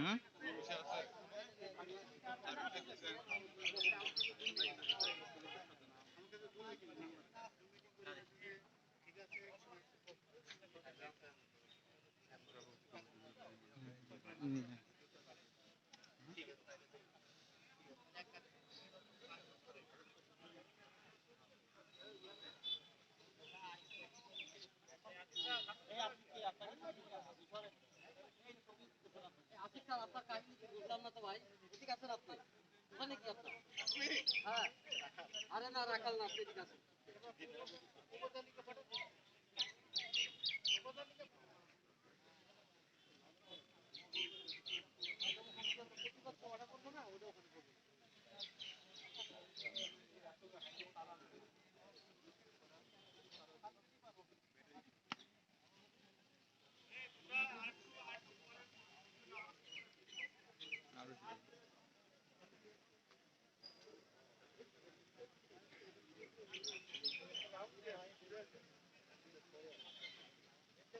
Mm-hmm. Sir আপনার কাহিনী কি বুঝলাম না তো ভাই ঠিক আছেন আপনি ওখানে কি আপনার হ্যাঁ আরে না রাখাল না আপনি ঠিক আছেন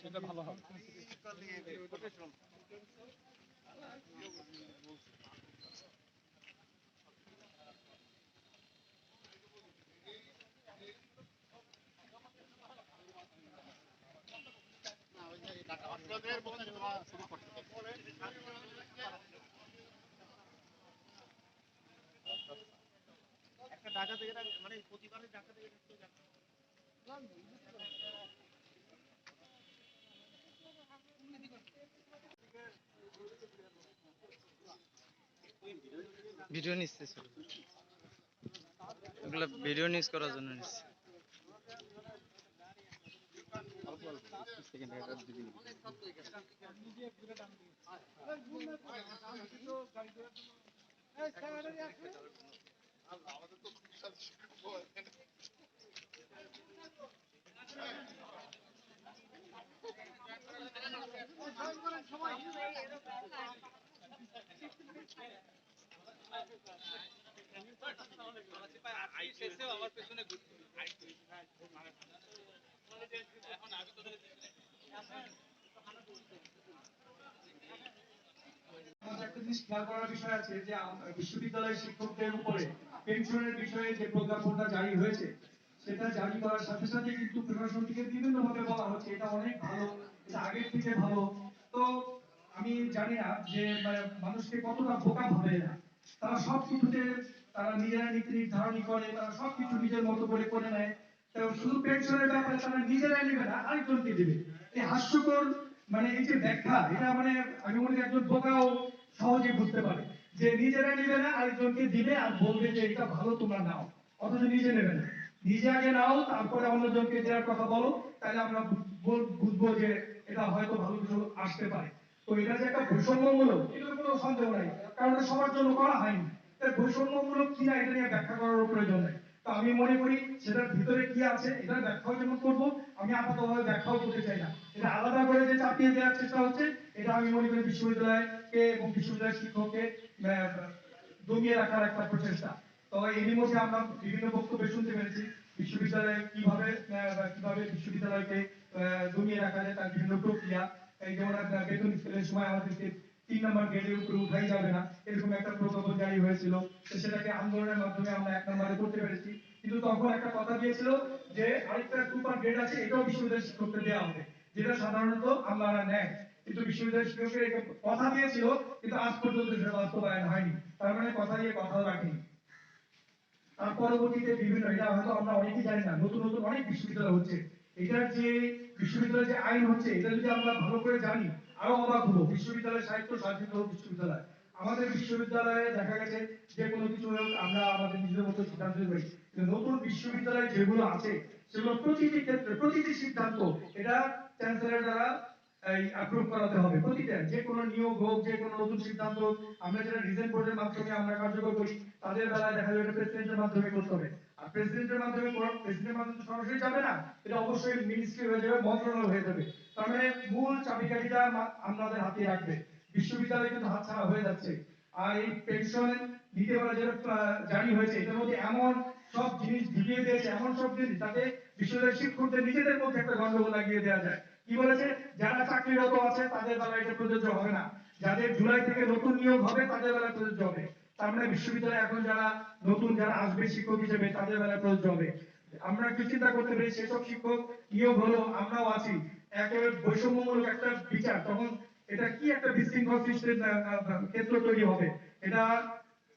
সেটা ভালো হবে। একটা ঢাকা থেকে মানে প্রতিবারে ঢাকা থেকে ভিডিও নিচ্ছে এগুলো ভিডিও নিউজ করার জন্য নিচ্ছে। বিশ্ববিদ্যালয়ের শিক্ষকদের উপরে পেনশনের বিষয়ে যে প্রজ্ঞাপনটা জারি হয়েছে, সেটা জারি করার সাথে সাথে কিন্তু প্রশাসন থেকে বিভিন্ন ভাবে বলা হচ্ছে, এটা অনেক ভালো, এটা আগের থেকে ভালো। তো আমি জানি না যে মানে মানুষকে কতটা বোকা ভাবে এরা। তারা সব কিছুতে তারা নিজেরা নীতি নির্ধারণী করে, তারা সবকিছু নিজের মতো করে করে নেয়। তো শুধু পেনশনের ব্যাপারে তারা নিজেরাই নেবে না আরেকজনকে দেবে? এই হাস্যকর মানে এই যে ব্যাখ্যা, এটা মানে আমি মনে করি একজন বোকাও সহজে বুঝতে পারে। যে নিজেরা নেবে না আরেকজনকে দিবে আর বলবে যে এটা ভালো, তোমরা নাও। অথচ নিজে নেবে না। নিজে আগে নাও, তারপরে অন্যজনকে দেওয়ার কথা বলো, তাহলে আমরা বুঝব যে এটা হয়তো ভালো কিছু আসতে পারে। তো এটা যে একটা বৈষম্যমূলক, এটার কোনো সন্দেহ নাই, কারণ এটা সবার জন্য করা হয়নি। তাই বৈষম্যমূলক কিনা এটা নিয়ে ব্যাখ্যা করার প্রয়োজন নেই। তো আমি মনে করি সেটার ভিতরে কি আছে, এটার ব্যাখ্যাও যেমন করব, আমি আপাতভাবে ব্যাখ্যাও করতে চাই না। এটা আলাদা করে যে চাপিয়ে দেওয়ার চেষ্টা হচ্ছে, এটা আমি মনে করি বিশ্ববিদ্যালয়কে এবং বিশ্ববিদ্যালয়ের শিক্ষককে দমিয়ে রাখার একটা প্রচেষ্টা। তো এরই মধ্যে আমরা বিভিন্ন বক্তব্য শুনতে পেরেছি, বিশ্ববিদ্যালয়ে কীভাবে কীভাবে বিশ্ববিদ্যালয়কে দমিয়ে রাখা যায় তার বিভিন্ন প্রক্রিয়া। এই যেমন আপনার বেতন সময় আমাদেরকে তিন নম্বর গ্রেডের উপরে উঠাই যাবে না, এরকম একটা প্রকল্প জারি হয়েছিল। সেটাকে আন্দোলনের মাধ্যমে আমরা এক নম্বরে করতে পেরেছি। কিন্তু তখন একটা কথা দিয়েছিল যে আরেকটা সুপার গ্রেড আছে, এটাও বিশ্ববিদ্যালয় দেওয়া হবে, যেটা সাধারণত আমরা নেয় কিন্তু বিশ্ববিদ্যালয় শিক্ষকের কথা দিয়েছিল, কিন্তু আজ পর্যন্ত সেটা বাস্তবায়ন হয়নি। তার মানে কথা দিয়ে কথা রাখেনি। তার পরবর্তীতে বিভিন্ন, এটা হয়তো আমরা অনেকেই জানি না, নতুন নতুন অনেক বিশ্ববিদ্যালয় হচ্ছে। এটার যে বিশ্ববিদ্যালয়ের যে আইন হচ্ছে, এটা যদি আমরা ভালো করে জানি, আরও অবাক হব। বিশ্ববিদ্যালয় সাহিত্য স্বাধীন বিশ্ববিদ্যালয়। আমাদের বিশ্ববিদ্যালয়ে দেখা গেছে যে কোনো কিছু আমরা আমাদের নিজের মতো সিদ্ধান্ত নিতে নতুন বিশ্ববিদ্যালয় যেগুলো আছে, সেগুলো প্রতিটি ক্ষেত্রে, প্রতিটি সিদ্ধান্ত, এটা চ্যান্সেলর দ্বারা, এই অ্যাপ্রুভ করাতে হবে। প্রতিটা, যে কোনো নিয়োগ হোক, যে কোনো নতুন সিদ্ধান্ত আমরা যেটা রিজেন্ট বোর্ডের মাধ্যমে আমরা কার্যকর করি, তাদের বেলায় দেখা যাবে প্রেসিডেন্টের মাধ্যমে করতে হবে। প্রেসিডেন্টের মাধ্যমে প্রেসিডেন্টের মাধ্যমে সরাসরি যাবে না, এটা অবশ্যই মিনিস্ট্রি হয়ে যাবে, মন্ত্রণালয় হয়ে যাবে। তার মানে মূল চাবিকাঠিটা আমাদের হাতে রাখবে বিশ্ববিদ্যালয় কিন্তু হাতছাড়া হয়ে যাচ্ছে। আর এই পেনশন দিতে পারা যেটা জারি হয়েছে, এটার মধ্যে এমন সব জিনিস ঢুকিয়ে দিয়েছে, এমন সব জিনিস তাতে বিশ্ববিদ্যালয়ের শিক্ষকদের নিজেদের মধ্যে একটা গন্ডগোল লাগিয়ে দেওয়া যায়। কি বলেছে? যারা চাকরিরত আছে, তাদের বেলায় এটা প্রযোজ্য হবে না। যাদের জুলাই থেকে নতুন নিয়োগ হবে, তাদের বেলায় প্রযোজ্য হবে। তার বিশ্ববিদ্যালয়ে এখন যারা নতুন যারা আসবে শিক্ষক হিসেবে, তাদের বেলায় প্রযোজ্য হবে। আমরা একটু চিন্তা করতে পারি সেসব শিক্ষক নিয়োগ হলো, আমরাও আছি। একেবারে বৈষম্যমূলক একটা বিচার, তখন এটা কি একটা বিশৃঙ্খল সৃষ্টির ক্ষেত্র তৈরি হবে? এটা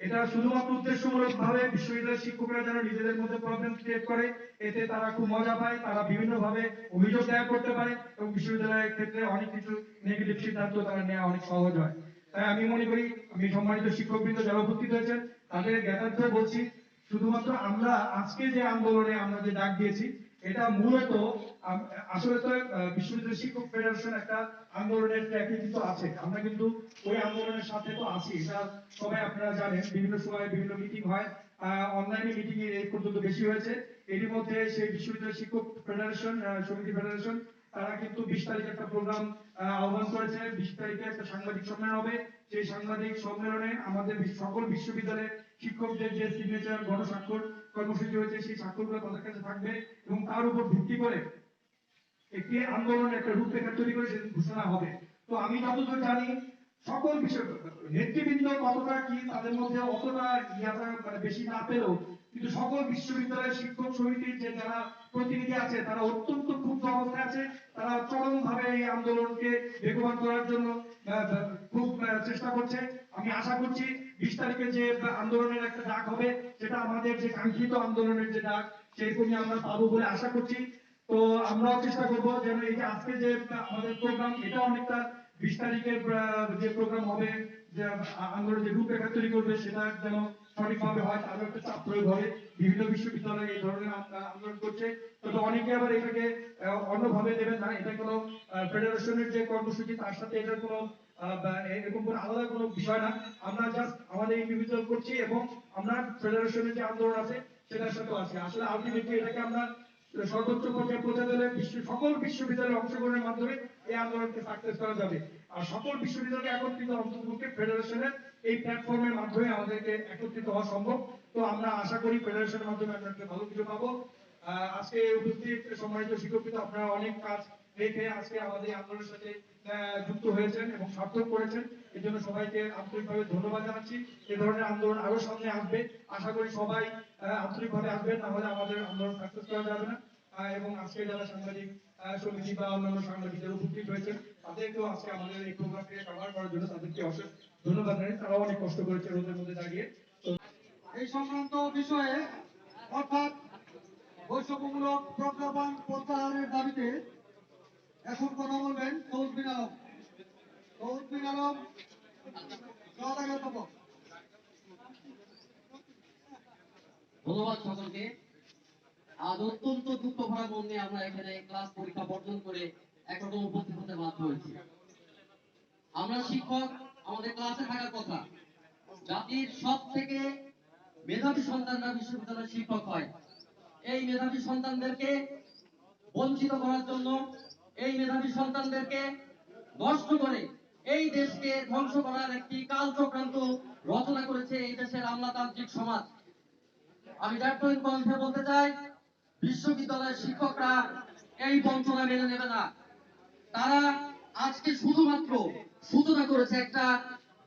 এটা শুধুমাত্র উদ্দেশ্যমূলক ভাবে বিশ্ববিদ্যালয়ের শিক্ষকরা যেন নিজেদের মধ্যে প্রবলেম ক্রিয়েট করে, এতে তারা খুব মজা পায়, তারা বিভিন্ন ভাবে অভিযোগ দায়ের করতে পারে, এবং বিশ্ববিদ্যালয়ের ক্ষেত্রে অনেক কিছু নেগেটিভ সিদ্ধান্ত তারা নেওয়া অনেক সহজ হয়। তাই আমি মনে করি, আমি সম্মানিত শিক্ষকবৃন্দ যারা উপস্থিত হয়েছেন, তাদের জ্ঞাতার্থে বলছি, শুধুমাত্র আমরা আজকে যে আন্দোলনে আমরা যে ডাক দিয়েছি, এটা মূলত আসলে তো বিশ্ববিদ্যালয় শিক্ষক ফেডারেশন একটা আন্দোলনের ট্র্যাকে কিন্তু আছে। আমরা কিন্তু ওই আন্দোলনের সাথে তো আছি। এটা সবাই আপনারা জানেন, বিভিন্ন সময় বিভিন্ন মিটিং হয় অনলাইনে মিটিং এই পর্যন্ত বেশি হয়েছে। এরই মধ্যে সেই বিশ্ববিদ্যালয় শিক্ষক ফেডারেশন সমিতি ফেডারেশন তারা কিন্তু বিশ তারিখে একটা প্রোগ্রাম আহ্বান করেছে। বিশ তারিখে একটা সাংবাদিক সম্মেলন হবে। সেই সাংবাদিক সম্মেলনে আমাদের সকল বিশ্ববিদ্যালয়ের শিক্ষকদের যে সিগনেচার গণস্বাক্ষর কর্মসূচি হয়েছে, সেই স্বাক্ষরগুলো তাদের কাছে থাকবে এবং তার উপর ভিত্তি করে একটি আন্দোলনের একটা রূপরেখা তৈরি করে সেদিন ঘোষণা হবে। তো আমি যতদূর জানি, সকল বিষয় নেতৃবৃন্দ কতটা কি তাদের মধ্যে অতটা ইয়াটা মানে বেশি না পেলেও, কিন্তু সকল বিশ্ববিদ্যালয়ের শিক্ষক সমিতির যে যারা প্রতিনিধি আছে, তারা অত্যন্ত ক্ষুব্ধ অবস্থায় আছে। তারা চরম ভাবে এই আন্দোলনকে বেগবান করার জন্য খুব চেষ্টা করছে। আমি আশা করছি বিশ তারিখে যে আন্দোলনের একটা ডাক হবে, সেটা আমাদের যে কাঙ্ক্ষিত আন্দোলনের যে ডাক সেরকমই আমরা পাবো বলে আশা করছি। তো আমরাও চেষ্টা করব যেন এই যে আজকে যে আমাদের প্রোগ্রাম এটা অনেকটা বিশ তারিখের যে প্রোগ্রাম হবে, যে আন্দোলন যে রূপরেখা তৈরি করবে, সেটা যেন সঠিকভাবে হয়, তারও একটা চাপ প্রয়োগ হবে। বিভিন্ন বিশ্ববিদ্যালয় এই ধরনের আন্দোলন করছে। তবে অনেকে আবার এটাকে অন্যভাবে দেবেন না। এটা কোনো ফেডারেশনের যে কর্মসূচি, তার সাথে এটার কোনো এরকম কোনো আলাদা কোনো বিষয় না। আমরা জাস্ট আমাদের ইন্ডিভিজুয়াল করছি এবং আমরা ফেডারেশনের যে আন্দোলন আছে, সেটার সাথে আছি। আসলে আলটিমেটলি এটাকে আমরা সর্বোচ্চ পর্যায়ে পৌঁছে বিশ্ব, সকল বিশ্ববিদ্যালয়ের অংশগ্রহণের মাধ্যমে এই আন্দোলনকে সাকসেস করা যাবে। আর সকল বিশ্ববিদ্যালয়কে একত্রিত অন্তর্ভুক্ত ফেডারেশনের এই প্ল্যাটফর্মের মাধ্যমে আমাদেরকে একত্রিত হওয়া সম্ভব। তো আমরা আশা করি ফেডারেশনের মাধ্যমে আমরা একটা ভালো কিছু পাবো। আজকে উপস্থিত সম্মানিত শিক্ষকবিদ আপনারা অনেক কাজ রেখে আজকে আমাদের আন্দোলনের সাথে যুক্ত হয়েছেন এবং সার্থক করেছেন। এই জন্য সবাইকে আন্তরিকভাবে ধন্যবাদ জানাচ্ছি। এ ধরনের আন্দোলন আরও সামনে আসবে। আশা করি সবাই আন্তরিকভাবে আসবেন নাহলে আমাদের আন্দোলন সাকসেস করা যাবে না। এবং আজকে যারা সাংবাদিক সমিতি বা অন্যান্য সাংবাদিকদের উপস্থিত হয়েছেন তাদেরকেও আজকে আমাদের এই প্রোগ্রামকে কভার করার জন্য তাদেরকে অশেষ ধন্যবাদ জানাই। তারাও অনেক কষ্ট করেছে রোদের মধ্যে দাঁড়িয়ে। এই সংক্রান্ত বিষয়ে অর্থাৎ বৈষম্যমূলক প্রজ্ঞাপন প্রত্যাহারের দাবিতে এখন কথা বলবেন সৌদ বিন আলম সৌদ বিন আলম সদাগত ধন্যবাদ সকলকে। আজ অত্যন্ত দুঃখ ভরা মন নিয়ে আমরা এখানে ক্লাস পরীক্ষা বর্জন করে একরকম উপস্থিত হতে বাধ্য হয়েছি। আমরা শিক্ষক, আমাদের ক্লাসে থাকার কথা। জাতির সব থেকে মেধাবী সন্তানরা বিশ্ববিদ্যালয়ের শিক্ষক হয়। এই মেধাবী সন্তানদেরকে বঞ্চিত করার জন্য, এই মেধাবী সন্তানদেরকে নষ্ট করে এই দেশকে ধ্বংস করার একটি কাল চক্রান্ত রচনা করেছে এই দেশের আমলাতান্ত্রিক সমাজ। আমি দায়িত্বহীন কণ্ঠে বলতে চাই, বিশ্ববিদ্যালয়ের শিক্ষকরা এই বঞ্চনা মেনে নেবে না। তারা আজকে শুধুমাত্র সূচনা করেছে একটা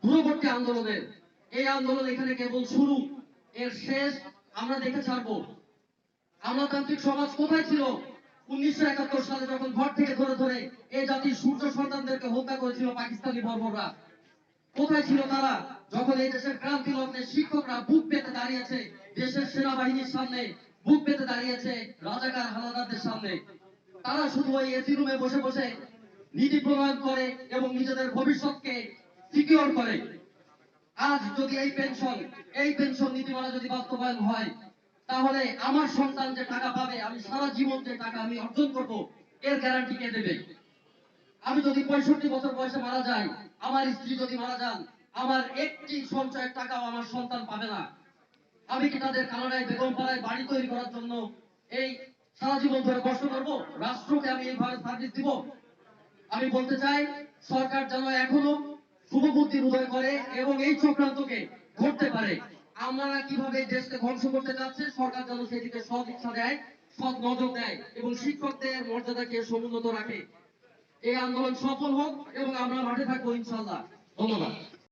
দূরবর্তী আন্দোলনের। এই আন্দোলন এখানে কেবল শুরু, এর শেষ আমরা দেখে ছাড়বো। আমলাতান্ত্রিক সমাজ কোথায় ছিল? উনিশশো একাত্তর সালে যখন ঘর থেকে ধরে ধরে এই জাতির সূর্য সন্তানদেরকে হত্যা করেছিল পাকিস্তানি বর্বররা কোথায় ছিল তারা? যখন এই দেশের ক্রান্তি লগ্নে শিক্ষকরা বুক পেতে দাঁড়িয়েছে দেশের সেনাবাহিনীর সামনে বুক পেতে দাঁড়িয়েছে রাজাকার হানাদারদের সামনে। তারা শুধু ওই এসি রুমে বসে বসে নীতি প্রণয়ন করে এবং নিজেদের ভবিষ্যৎকে সিকিউর করে। আজ যদি এই পেনশন এই পেনশন নীতিমালা যদি বাস্তবায়ন হয়, তাহলে আমার সন্তান যে টাকা পাবে, আমি সারা জীবন যে টাকা আমি অর্জন করব, এর গ্যারান্টি কে দেবে? আমি যদি পঁয়ষট্টি বছর বয়সে মারা যাই, আমার স্ত্রী যদি মারা যান, আমার একটি সঞ্চয়ের টাকাও আমার সন্তান পাবে না। আমি কি তাদের কানাডায় বেগম পাড়ায় বাড়ি তৈরি করার জন্য এই সারা জীবন ধরে কষ্ট করব? রাষ্ট্রকে আমি এইভাবে সার্ভিস দিব। আমি বলতে চাই, সরকার যেন এখনও শুভবুদ্ধির উদয় করে এবং এই চক্রান্তকে ধরতে পারে। আমরা কীভাবে দেশকে ধ্বংস করতে চাচ্ছে সরকার যেন সেদিকে সৎ ইচ্ছা দেয়, সৎ নজর দেয় এবং শিক্ষকদের মর্যাদাকে সমুন্নত রাখে। এই আন্দোলন সফল হোক এবং আমরা মাঠে থাকব ইনশাল্লাহ ধন্যবাদ।